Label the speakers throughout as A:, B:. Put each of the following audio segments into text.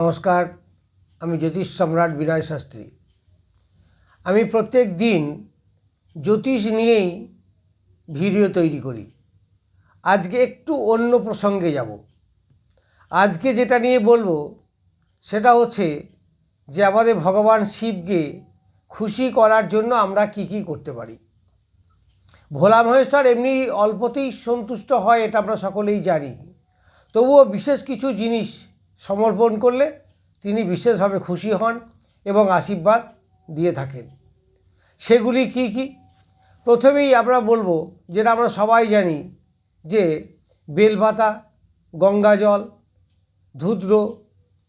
A: নমস্কার, আমি জ্যোতিষ সম্রাট বিনয় শাস্ত্রী। আমি প্রত্যেক দিন জ্যোতিষ নিয়েই ভিডিও তৈরি করি। আজকে একটু অন্য প্রসঙ্গে যাব। আজকে যেটা নিয়ে বলব, সেটা হচ্ছে যে আমাদের ভগবান শিবকে খুশি করার জন্য আমরা কি কি করতে পারি। ভোলা মহেশ্বর এমনি অল্পতেই সন্তুষ্ট হয়, এটা আমরা সকলেই জানি। তবুও বিশেষ কিছু জিনিস সমর্পণ করলে তিনি বিশেষভাবে খুশি হন এবং আশীর্বাদ দিয়ে থাকেন। সেগুলি কি কি? প্রথমেই আমরা বলব যেটা আমরা সবাই জানি যে বেলপাতা, গঙ্গাজল, ধুদ্র,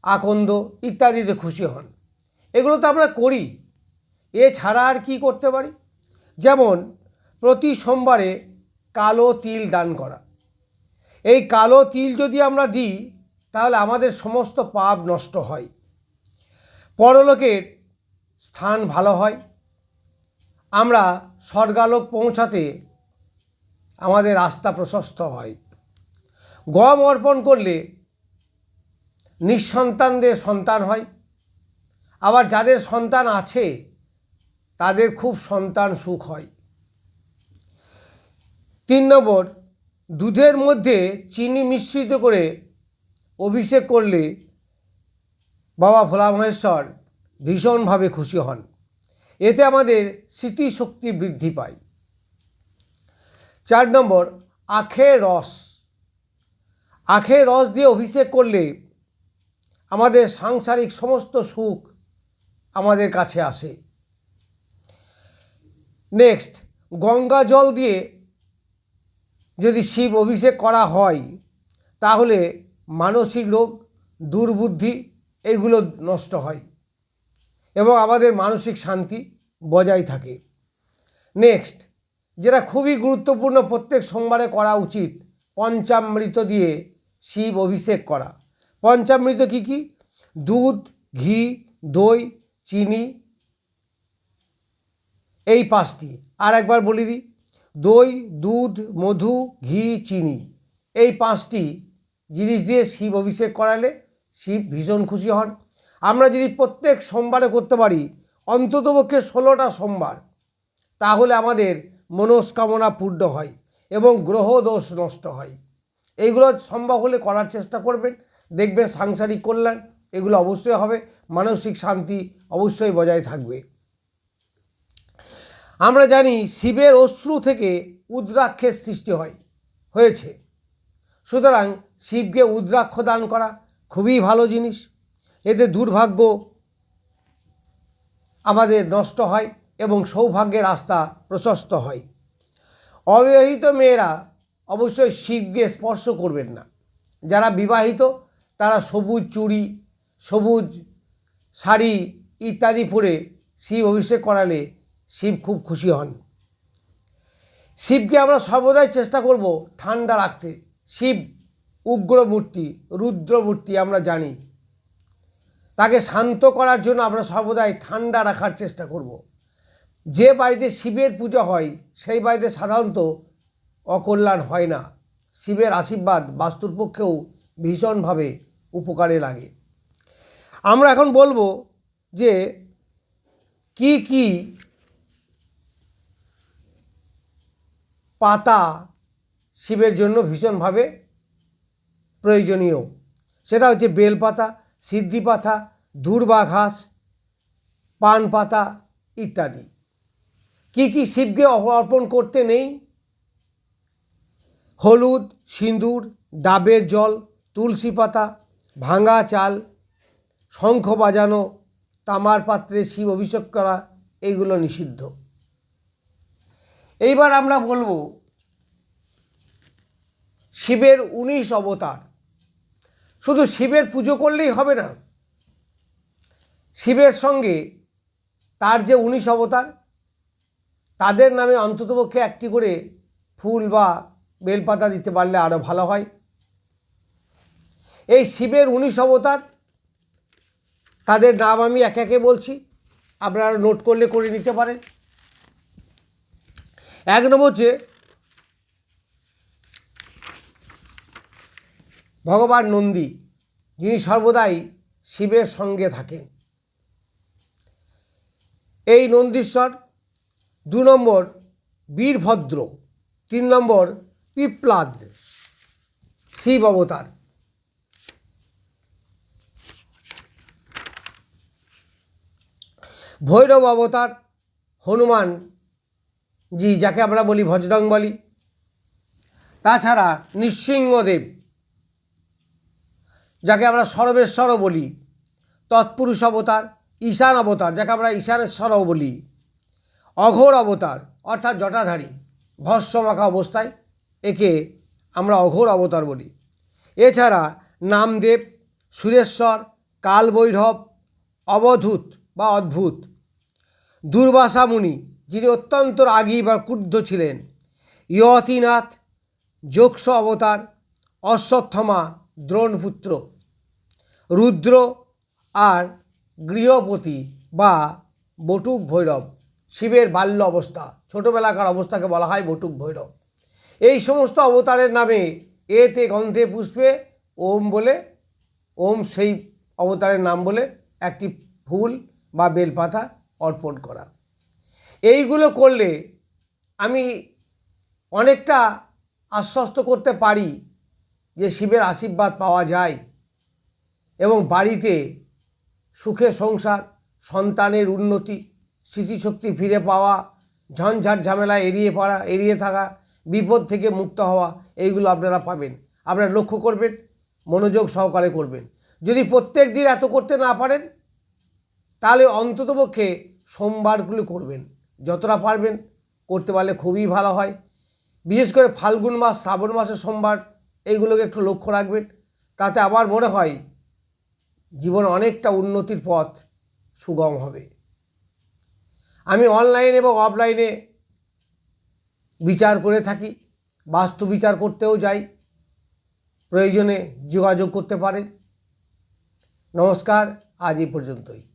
A: আকন্দ ইত্যাদিতে খুশি হন। এগুলো তো আমরা করি। এছাড়া আর কি করতে পারি? যেমন প্রতি সোমবারে কালো তিল দান করা। এই কালো তিল যদি আমরা দিই তাহলে আমাদের সমস্ত পাপ নষ্ট হয়। পরলোকের স্থান ভালো হয়। আমরা স্বর্গালোক পৌঁছাতে আমাদের রাস্তা প্রশস্ত হয়। গম অর্পণ করলে নিঃসন্তানদের সন্তান হয়। আবার যাদের সন্তান আছে, তাদের খুব সন্তান সুখ হয়। তিন নম্বর, দুধের মধ্যে চিনি মিশ্রিত করে অভিষেক করলে বাবা ভোলা মহেশ্বর ভীষণভাবে খুশি হন। এতে আমাদের স্মৃতিশক্তি বৃদ্ধি পায়। চার নম্বর আখের রস। আখের রস দিয়ে অভিষেক করলে আমাদের সাংসারিক সমস্ত সুখ আমাদের কাছে আসে। নেক্সট, গঙ্গা জল দিয়ে যদি শিব অভিষেক করা হয়, তাহলে মানসিক রোগ, দুর্বুদ্ধি, এগুলো নষ্ট হয় এবং আমাদের মানসিক শান্তি বজায় থাকে। নেক্সট যেটা খুবই গুরুত্বপূর্ণ প্রত্যেক সোমবারে করা উচিত, পঞ্চামৃত দিয়ে শিব অভিষেক করা। পঞ্চামৃত কী কী? দুধ, ঘি, দই, চিনি, এই পাঁচটি। আর একবার বলে দিই, দই, দুধ, মধু, ঘি, চিনি, এই পাঁচটি জিনিস দিয়ে শিব অভিষেক করালে শিব ভীষণ খুশি হন। আমরা যদি প্রত্যেক সোমবারে করতে পারি, অন্ততপক্ষে ষোলোটা সোমবার, তাহলে আমাদের মনস্কামনা পূর্ণ হয় এবং গ্রহ দোষ নষ্ট হয়। এইগুলো সম্ভব হলে করার চেষ্টা করবেন। দেখবেন সাংসারিক কল্যাণ, এগুলো অবশ্যই হবে। মানসিক শান্তি অবশ্যই বজায় থাকবে। আমরা জানি শিবের অশ্রু থেকে উদ্রাক্ষের সৃষ্টি হয়, হয়েছে। সুতরাং শিবকে উদ্রাক্ষ দান করা খুবই ভালো জিনিস। এতে দুর্ভাগ্য আমাদের নষ্ট হয় এবং সৌভাগ্যের রাস্তা প্রশস্ত হয়। অবিবাহিত মেয়েরা অবশ্যই শিবকে স্পর্শ করবেন না। যারা বিবাহিত, তারা সবুজ চুড়ি, সবুজ শাড়ি ইত্যাদি পরে শিব অভিষেক করালে শিব খুব খুশি হন। শিবকে আমরা সর্বদাই চেষ্টা করব ঠান্ডা রাখতে। শিব উগ্র মূর্তি রুদ্র মূর্তি আমরা জানি। তাকে শান্ত করার জন্য আমরা সর্বদাই ঠান্ডা রাখার চেষ্টা করব। যে বাড়িতে শিবের পুজো হয়, সেই বাড়িতে সাধারণত অকল্যাণ হয় না। শিবের আশীর্বাদ বাস্তুর পক্ষেও ভীষণভাবে উপকারে লাগে। আমরা এখন বলব যে কি কি পাতা শিবের জন্য ভীষণভাবে প্রয়োজনীয়। সেটা হচ্ছে বেলপাতা সিদ্ধি পাতা দূর্বা ঘাস, পান পাতা ইত্যাদি। কি কি শিবকে অর্পণ করতে নেই? হলুদ, সিঁদুর, ডাবের জল, তুলসী পাতা, ভাঙা চাল, শঙ্খ বাজানো, তামার পাত্রে শিব অভিষেক করা, এইগুলো নিষিদ্ধ। এইবার আমরা বলব শিবের উনিশ অবতার। শুধু শিবের পুজো করলেই হবে না, শিবের সঙ্গে তার যে উনিশ অবতার, তাদের নামে অন্ততপক্ষে একটি করে ফুল বা বেলপাতা দিতে পারলে আরও ভালো হয়। এই শিবের উনিশ অবতার, তাদের নাম আমি একে একে বলছি, আপনারা নোট করলে করে নিতে পারেন। এক নম্বর হচ্ছে ভগবান নন্দী, যিনি সর্বদাই শিবের সঙ্গে থাকেন। এই নন্দীশ্বর দু নম্বর বীরভদ্র, তিন নম্বর পিপ্লাদ শিব অবতার। ভৈরব অবতার হনুমান জি যাকে আমরা বলি ভজরং বলি তাছাড়া নৃসিংহদেব যাকে আমরা সর্বেশ্বরও বলি, তৎপুরুষ অবতার, ঈশান অবতার, যাকে আমরা ঈশানেশ্বরও বলি, অঘোর অবতার, অর্থাৎ জটাধারী ভস্যমাখা অবস্থায় একে আমরা অঘোর অবতার বলি। এছাড়া নামদেব, সুরেশ্বর, কালবৈরব, অবধূত বা অদ্ভুত দুর্বাসা মুনি যিনি অত্যন্ত রাগী বা ক্রুদ্ধ ছিলেন, ইয়তিনাথ, যক্ষ অবতার, অশ্বত্থমা, দ্রোণপুত্র। রুদ্র আর গৃহপতি বা বটুক ভৈরব। শিবের বাল্য অবস্থা, ছোটোবেলাকার অবস্থাকে বলা হয় বটুক ভৈরব। এই সমস্ত অবতারের নামে এতে গন্ধে পুষ্পে ওম বলে, ওম সেই অবতারের নাম বলে একটি ফুল বা বেলপাতা অর্পণ করা। এইগুলো করলে আমি অনেকটা আশ্বস্ত করতে পারি যে শিবের আশীর্বাদ পাওয়া যায়। এবং বাড়িতে সুখে সংসার, সন্তানের উন্নতি, স্মৃতিশক্তি ফিরে পাওয়া, ঝঞ্ঝাট ঝামেলা এড়িয়ে পড়া এড়িয়ে থাকা, বিপদ থেকে মুক্ত হওয়া, এইগুলো আপনারা পাবেন। আপনারা লক্ষ্য করবেন, মনোযোগ সহকারে করবেন। যদি প্রত্যেক দিন এত করতে না পারেন, তাহলে অন্ততপক্ষে সোমবারগুলো করবেন। যতটা পারবেন, করতে পারলে খুবই ভালো হয়। বিশেষ করে ফাল্গুন মাস, শ্রাবণ মাসের সোমবার, এইগুলোকে একটু লক্ষ্য রাখবেন। তাতে আমার মনে হয় জীবন অনেকটা উন্নতির পথ সুগম হবে। আমি অনলাইন এবং অফলাইনে বিচার করে থাকি, বাস্তু বিচার করতেও যাই, প্রয়োজনে যোগাযোগ করতে পারেন। নমস্কার, আজ এই পর্যন্তই।